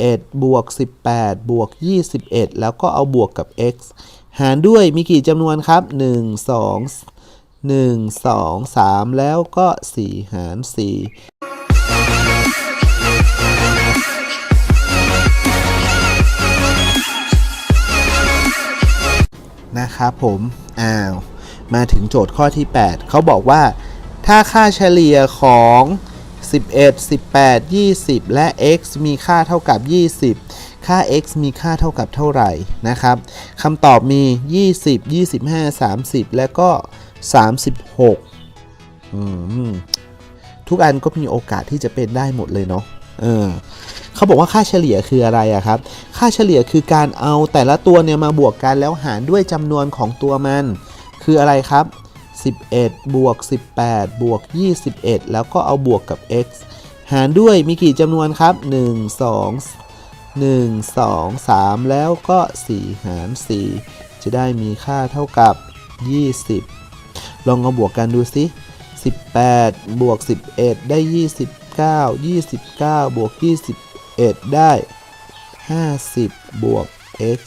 11 บวก 18 บวก 21 แล้วก็เอาบวกกับ x หารด้วยมีกี่จำนวนครับ 1 2 1 2 3 แล้วก็ 4 หาร 4นะครับผมอ้าวมาถึงโจทย์ข้อที่ 8 เขาบอกว่า ถ้าค่าเฉลี่ยของ 11 18 20 และ x มีค่าเท่ากับ 20 ค่า x มีค่าเท่ากับเท่าไหร่นะครับคำตอบมี 20 25 30 และก็ 36 ทุกอันก็มีโอกาสที่จะเป็นได้หมดเลยเนาะเออเขาบอกว่าค่าเฉลี่ยคืออะไรอะครับ ค่าเฉลี่ยคือการเอาแต่ละตัวเนี่ยมาบวกกันแล้วหารด้วยจำนวนของตัวมัน คืออะไรครับ 11 บวก 18 บวก 21 แล้วก็เอาบวกกับ x หารด้วยมีกี่จำนวนครับ 1 2 1 2 3 แล้วก็ 4 หาร 4 จะได้มีค่าเท่ากับ 20 ลองเอาบวกกันดูสิ18 บวก 11 ได้ 29 29 บวก 21 ได้ 50 บวก x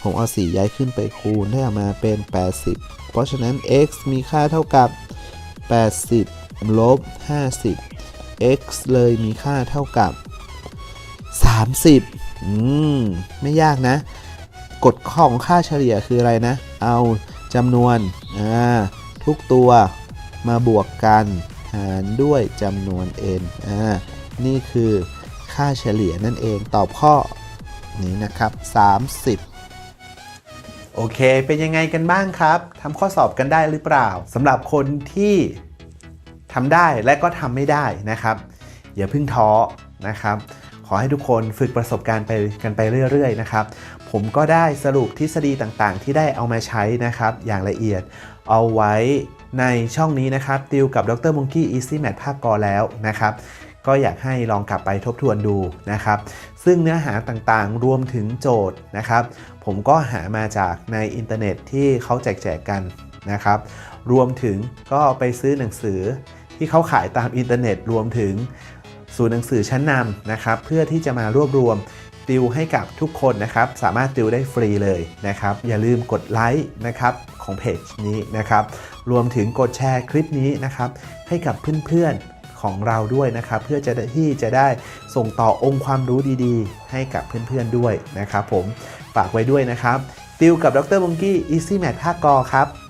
ผมเอา 4 ย้ายขึ้นไปคูณได้ออกมาเป็น 80 เพราะฉะนั้น x มีค่าเท่ากับ 80 ลบ 50 x เลยมีค่าเท่ากับ 30 อืม ไม่ยากนะ กฎของค่าเฉลี่ยคืออะไรนะ เอาจำนวน อ่า ทุกตัวมาบวกกันหารด้วยจำนวน n อ่า นี่คือค่าเฉลี่ยนั่นเอง ตอบข้อนี้นะครับ 30 โอเค เป็นยังไงกันบ้างครับทำข้อสอบกันได้หรือเปล่าสำหรับคนที่ทำได้และก็ทำไม่ได้นะครับ อย่าเพิ่งท้อนะครับ ขอให้ทุกคนฝึกประสบการณ์ไปกันไปเรื่อยๆนะครับ ผมก็ได้สรุปทฤษฎีต่างๆ ที่ได้เอามาใช้นะครับ อย่างละเอียดเอาไว้ในช่องนี้นะครับติวกับดรมงกี้ Easy Math ภาคกอแล้วนะครับ ก็อยากให้ลองกลับไปทบทวนดูนะครับ ซึ่งเนื้อหาต่างๆ รวมถึงโจทย์นะครับ ผมก็หามาจากในอินเทอร์เน็ตที่เขาแจกแจกกันนะครับ รวมถึงก็ไปซื้อหนังสือที่เขาขายตามอินเทอร์เน็ต รวมถึงศูนย์หนังสือชั้นนำนะครับ เพื่อที่จะมารวบรวมติวให้กับทุกคนนะครับ สามารถติวได้ฟรีเลยนะครับ อย่าลืมกดไลค์นะครับของเพจนี้นะครับ รวมถึงกดแชร์คลิปนี้นะครับ ให้กับเพื่อนๆ ของเราด้วยนะครับ เพื่อจะที่จะได้ส่งต่อองค์ความรู้ดีๆ ให้กับเพื่อนๆด้วยนะครับผมฝากไว้ด้วยนะครับติวกับดรบงกี้ Easy Math ภาคกอครับ